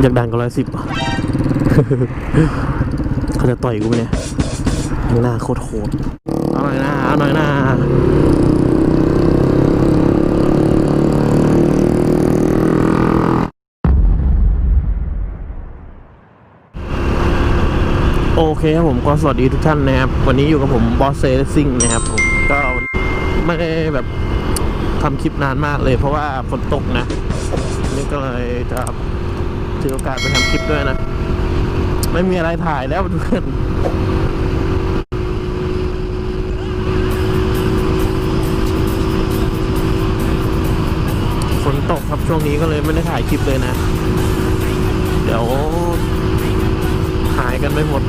อยากดังก็ร้อยสิบเขาจะต่อยกูไหมเนี่ยหน้าโคตรโหดเอาหน่อยนะเอาหน่อยนะโอเคครับผมก็สวัสดีทุกท่านนะครับ วันนี้อยู่กับผมบอสเซซิ่งนะครับผมก็ไม่ได้แบบทำคลิปนานมากเลย เพราะว่าฝนตกนะนี่ก็เลยจะ ถือโอกาสไปทำคลิปด้วยนะ ไม่มีอะไรถ่ายแล้วเพื่อนฝนตกครับช่วงนี้ก็เลยไม่ได้ถ่ายคลิปเลยนะ เดี๋ยวหายกันไปหมด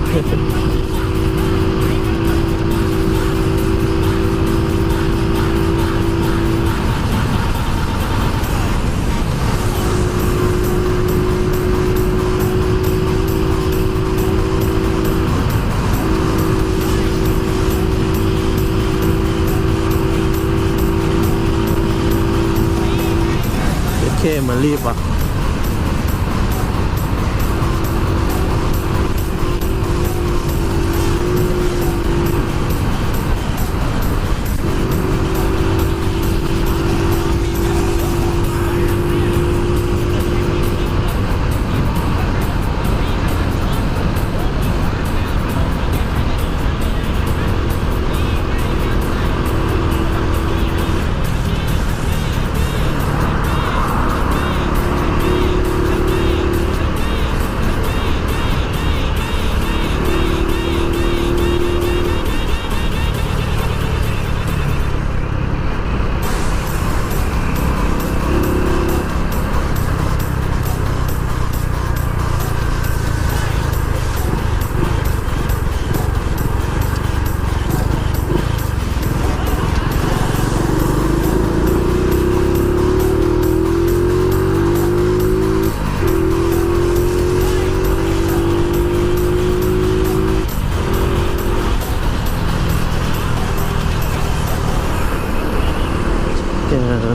โอมันรีบอะ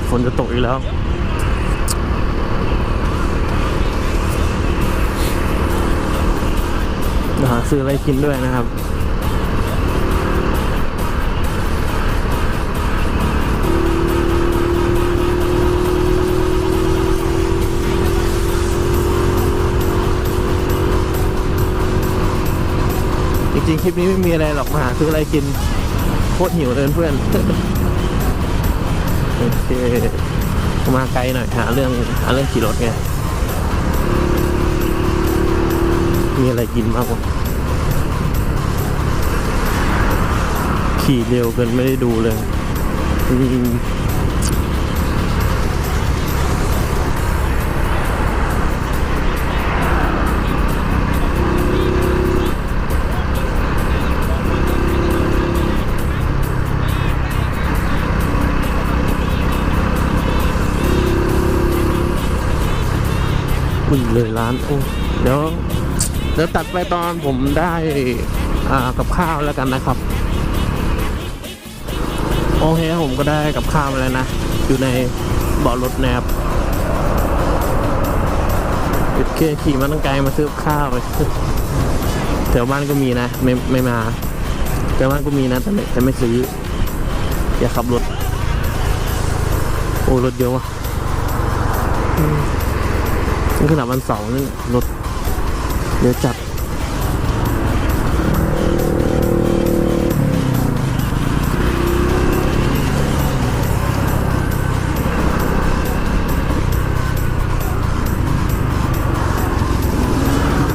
ฝนจะตกอีกแล้วหาซื้ออะไรกินด้วยนะครับจริงๆคลิปนี้ไม่มีอะไรหรอกมาหาซื้ออะไรกินโคตรหิวเลยเพื่อน โอเคมาไกลหน่อยหาเรื่องหาเรื่องขี่รถไง มีอะไรกินบ้างวะขี่เร็วเกินไม่ได้ดูเลยอืมุยเลยร้านโอ้เดี๋ยวเดี๋ยวตัดไปตอนผมได้อ่ากับข้าวแล้วกันนะครับ โอเคผมก็ได้กับข้าวมาแล้วนะ อยู่ในเบาะรถนะครับโอเคขี่มาตั้งไกลมาซื้อข้าวเลยแถวบ้านก็มีนะ ไม่ไม่มาแถวบ้านก็มีนะแต่ไม่แต่ไม่ซื้อ อย่าขับรถ โอ้รถเยอะว่ะ นี่ขนาดวันเสาร์นี่รถเดี๋ยวจัด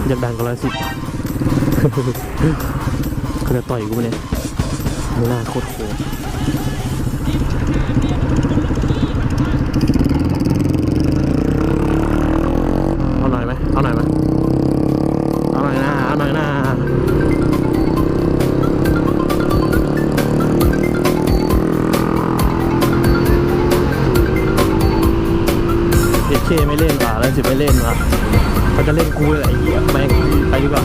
อยากดังก็ร้อยสิบเขาจะต่อยกูไหมเนี่ยไม่น่าโคตรโหด เอเคไม่เล่นว่ะแล้วสิไม่เล่นว่ะเขาจะเล่นกูเลยไอ้เหี้ยแม่งไปดีกว่า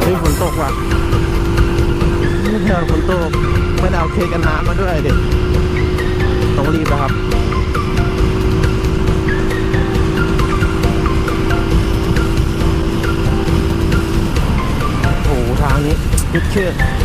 เฮ้ยฝนตกว่ะอฝนตกไม่ได้เอาเคกันน้ำมาด้วยเด็ก นี้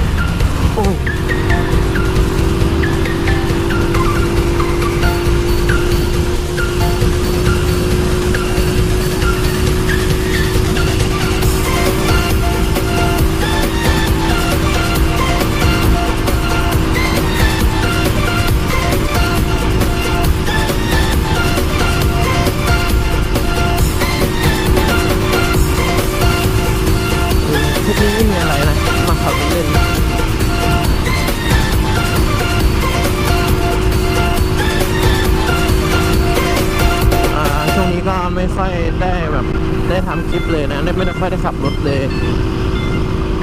ได้ทำคลิปเลยนะไม่ได้ค่อยได้ขับรถเลย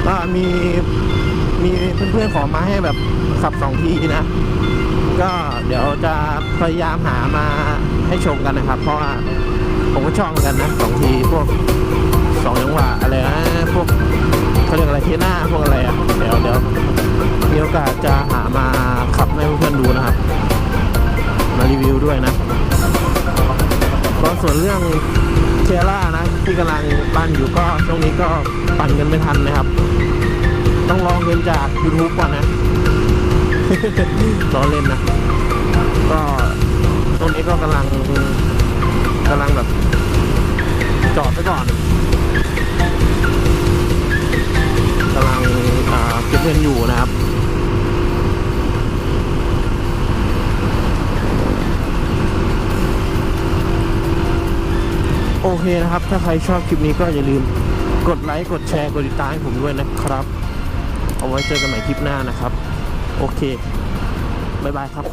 ก็มีมีเพื่อนๆขอมาให้แบบขับสองทีนะ ก็เดี๋ยวจะพยายามหามาให้ชมกันนะครับ เพราะว่าผมก็ชอบเหมือนกันนะสองทีพวกสองจังหวะอะไรนะพวกเขาเรียกอะไรเทน่าพวกอะไรอะเดี๋ยวเดี๋ยวมีโอกาสจะหามาขับให้เพื่อนๆดูนะครับ มารีวิวด้วยนะก็ส่วนเรื่องเทล่านะ ที่กำลังปั่นอยู่ก็ช่วงนี้ก็ปั่นกันไม่ทันนะครับ ต้องรองเงินจาก YouTube ก่อนนะล้อเล่นนะ ก็ตรงนี้ก็กำลังกำลังแบบ จอดไว้ก่อนกำลังเก็บเงินอยู่นะครับ โอเคนะครับ ถ้าใครชอบคลิปนี้ก็อย่าลืมกดไลค์ กดแชร์ กดติดตามให้ผมด้วยนะครับ เอาไว้เจอกันใหม่คลิปหน้านะครับ โอเค บ๊ายบายครับ